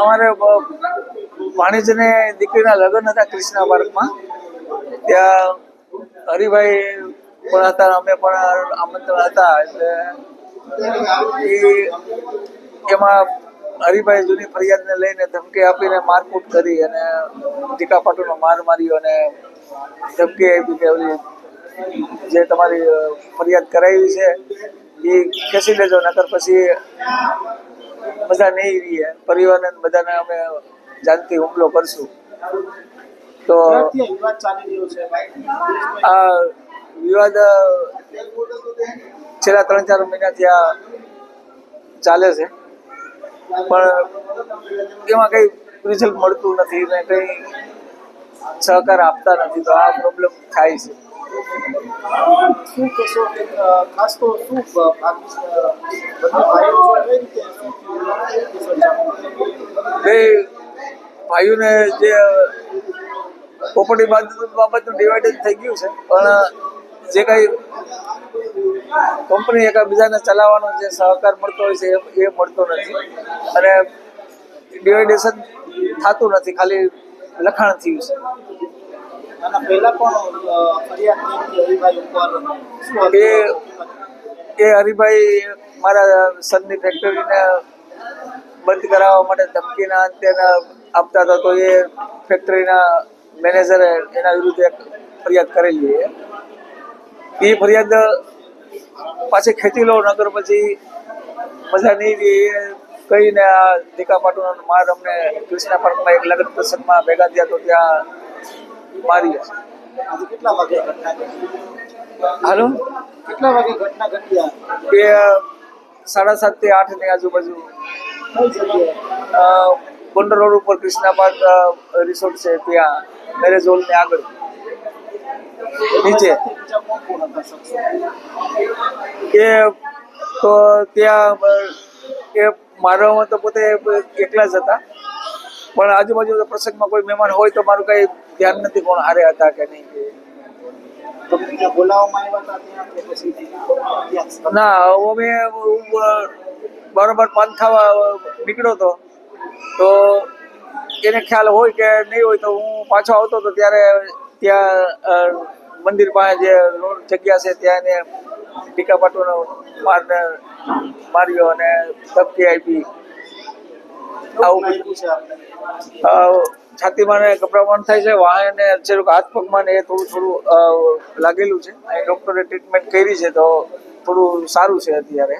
અમારે વાણિજ્યને દીકરીના લગ્ન હતા ક્રિષ્ના પાર્કમાં. ત્યાં હરિભાઈ પણ હતા, અમે પણ આમંત્રણ હતા, એટલે એ એમાં હરિભાઈ જૂની ફરિયાદને લઈને ધમકી આપીને મારકૂટ કરી અને ટીકા પાટુનો માર માર્યો અને ધમકી આપી કે જે તમારી ફરિયાદ કરાવી છે. એ ખેંચી લેજો નકર પછી બધા નહીં રહીએ પરિવારને બધાને અમે જાનથી હુમલો કરશું. તો આ વિવાદ છેલ્લા ત્રણ ચાર મહિનાથી આ ચાલે છે. પણ એમાં કઈ રિઝલ્ટ મળતું નથી ને કઈ સહકાર આપતા નથી તો આ પ્રોબ્લેમ થાય છે. શું કહેશો? ખાસ તો ભાઈઓને જે પ્રોપર્ટી બાબતનું ડિવાઇડેડ થઈ ગયું છે. પણ જે કઈ કંપની એકબીજાને ચલાવવાનો જે સહકાર મળતો હોય છે, એ મળતો નથી. અને ડિવાઇડેશન થતું નથી, ખાલી લખાણ થયું છે. એ એ હરિભાઈ મારા સનની ફેક્ટરીને બંધ કરાવવા માટે ધમકીના અંતે આપતા હતા, તો એ ફેક્ટરીના મેનેજરે એના વિરુદ્ધ એક ફરિયાદ કરેલી એ ફરિયાદ પાછી ખેંચી લો નગર પછી મજા નહીં રહી. એ કહીને આ દીકા પાટુનો માર અમને કૃષ્ણા પાર્કમાં એક લગ્ન પ્રસંગમાં ભેગા થયા તો ત્યાં મારી હશે. કેટલા વાગે ઘટના હાલો? કેટલા વાગે ઘટના ઘટી કે સાડા સાતથી આઠની આજુબાજુ. ગોંડલ રોડ ઉપર કૃષ્ણા પાર્ક રિસોર્ટ છે ત્યાં મેરેજ હોલની આગળ. નીચે. એ તો ત્યાં એ મારવામાં તો પોતે એકલા જ હતા. પણ આજુબાજુ પ્રસંગમાં કોઈ મહેમાન હોય તો મારું કઈ ધ્યાન નથી કોણ હારે હતા કે નહીં ના અમે બરોબર અ, નીકળ્યો હતો. તો એને ખ્યાલ હોય કે નહીં હોય તો હું પાછો આવતો હતો ત્યારે ત્યાં મંદિર પાસે જે રોડ જગ્યા છે ત્યાં એને ટીકા પાટુનો મારને માર્યો અને ધમકી આપી. આવું છાતીમાં ને ગભરામણ થાય છે વાહને છે હાથ પગમાં ને એ થોડું થોડું લાગેલું છે. અહીં ડૉક્ટરે ટ્રીટમેન્ટ કરી છે તો થોડું સારું છે અત્યારે.